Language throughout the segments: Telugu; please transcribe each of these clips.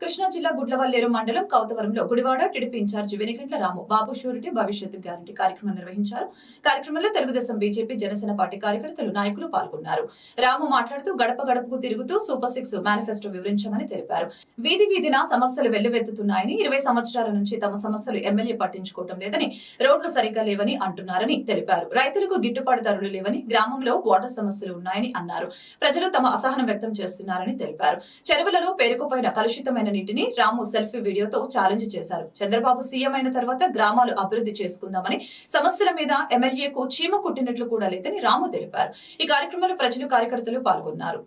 కృష్ణా జిల్లా గుడ్లవల్లేరు మండలం కౌతవరంలో Gudivada TDP incharge Venigandla Ramu Babu surety భవిష్యత్తు గ్యారంటీ కార్యక్రమం నిర్వహించారు. కార్యక్రమంలో తెలుగుదేశం బీజేపీ జనసేన పార్టీ కార్యకర్తలు నాయకులు పాల్గొన్నారు. రాము మాట్లాడుతూ గడప గడపకు తిరుగుతూ సూపర్ సిక్స్ మేనిఫెస్టో వివరించమని తెలిపారు. వీధి వీధిన సమస్యలు వెల్లువెత్తుతున్నాయని ఇరవై సంవత్సరాల నుంచి తమ సమస్యలు ఎమ్మెల్యే పట్టించుకోవటం లేదని రోడ్లు సరిగ్గా లేవని అంటున్నారని తెలిపారు. రైతులకు గిట్టుబాటు ధరలు లేవని గ్రామంలో వాటర్ సమస్యలు ఉన్నాయని అన్నారు. ప్రజలు తమ అసహనం వ్యక్తం చేస్తున్నారని తెలిపారు. చెరువులలో పేరుకుపోయిన కలుషితమైన నీటిని రాము సెల్ఫీ వీడియోతో ఛాలెంజ్ చేశారు. చంద్రబాబు సీఎం అయిన తర్వాత గ్రామాలు అభివృద్ధి చేసుకుందామని సమస్యల మీద ఎమ్మెల్యేకు చీమ కుట్టినట్లు కూడా లేదని రాము తెలిపారు. ఈ కార్యక్రమంలో ప్రజలు కార్యకర్తలు పాల్గొన్నారు.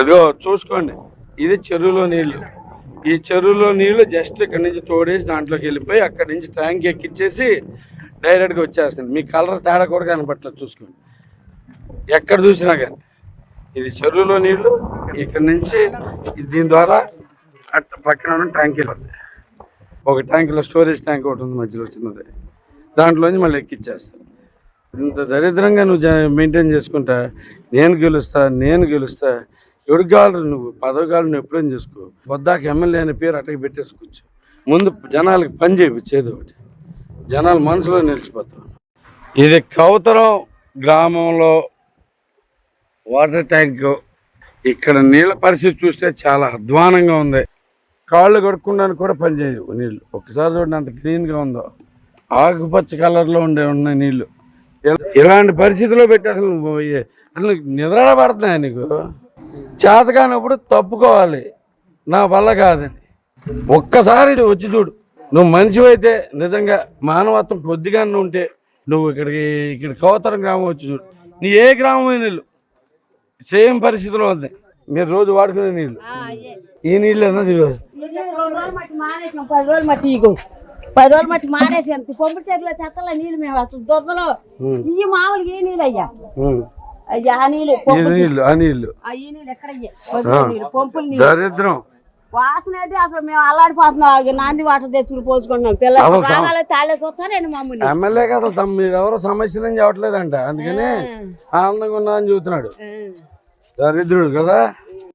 అదిగో చూసుకోండి. ఇది చెరువులో నీళ్ళు. ఈ చెరువులో నీళ్ళు జస్ట్ ఇక్కడ నుంచి తోడేసి దాంట్లోకి వెళ్ళిపోయి అక్కడి నుంచి ట్యాంక్ ఎక్కిచ్చేసి డైరెక్ట్గా వచ్చేస్తుంది. మీ కలర్ తేడా కూడా కనపట్లేదు చూసుకోండి. ఎక్కడ చూసినా కానీ. ఇది చెరువులో నీళ్ళు. ఇక్కడ నుంచి దీని ద్వారా అట్ట పక్కన ఉన్న ట్యాంక్ వెళ్ళింది ఒక ట్యాంకులో స్టోరేజ్ ట్యాంక్ ఒకటి ఉంది మధ్యలో చిన్నది. దాంట్లోంచి మళ్ళీ ఎక్కిచ్చేస్తారు ఇంత దరిద్రంగా నువ్వు మెయింటైన్ చేసుకుంటా నేను గెలుస్తా నేను గెలుస్తా ఎవరికి కావాలి నువ్వు పదవి కావాలి నువ్వు ఎప్పుడైనా చేసుకో. వద్దాక ఎమ్మెల్యే అనే పేరు అట్టకి పెట్టేసుకోవచ్చు ముందు జనాలకి పని చేయించేది ఒకటి. జనాలు మనసులో నిలిచిపోతాం ఇది కౌతరం గ్రామంలో వాటర్ ట్యాంక్. ఇక్కడ నీళ్ళ పరిస్థితి చూస్తే చాలా అధ్వానంగా ఉంది. కాళ్ళు కడుక్కోవడానికి కూడా పనిచేయవు నీళ్ళు. ఒక్కసారి చూడండి అంత క్లీన్గా ఉందో. ఆకుపచ్చ కలర్లో ఉండే ఉన్నాయి నీళ్ళు. ఇలా- ఇలాంటి పరిస్థితిలో పెట్టి అసలు నువ్వు అసలు నిద్ర పడుతున్నాయి నీకు? చేత కానప్పుడు తప్పుకోవాలి. నా వల్ల కాదని ఒక్కసారి వచ్చి చూడు. నువ్వు మనిషివైతే నిజంగా మానవత్వం కొద్దిగా ఉంటే నువ్వు ఇక్కడికి ఇక్కడ కౌతరం గ్రామం వచ్చి చూడు. నీ ఏ గ్రామం నీళ్ళు? సేమ్ పరిస్థితిలో ఉంది. మీరు రోజు వాడుకునే నీళ్ళు. ఈ నీళ్ళు అన్నది పది రోజులు మట్టి పది రోజులు మట్టి మానేసి పంపు చెట్ల చెత్తల నీళ్ళు మేము అసలు దొరదలో. ఈ మామూలుగా ఈ నీళ్ళు అయ్యా? దరిద్రం. వాసన అయితే అసలు మేము అల్లాడిపోతున్నాం. నాంది వాటర్ తెచ్చుకుని పోసుకున్నాం పిల్లలు రాగాలే తాళే చూస్తారండి మమ్మల్ని? ఎమ్మెల్యే కదా మీరు ఎవరో సమస్యలు ఏం చెప్పట్లేదంట. అందుకని ఆనందంగా ఉన్నా అని చెబుతున్నాడు. ఆ. దరిద్రుడు కదా.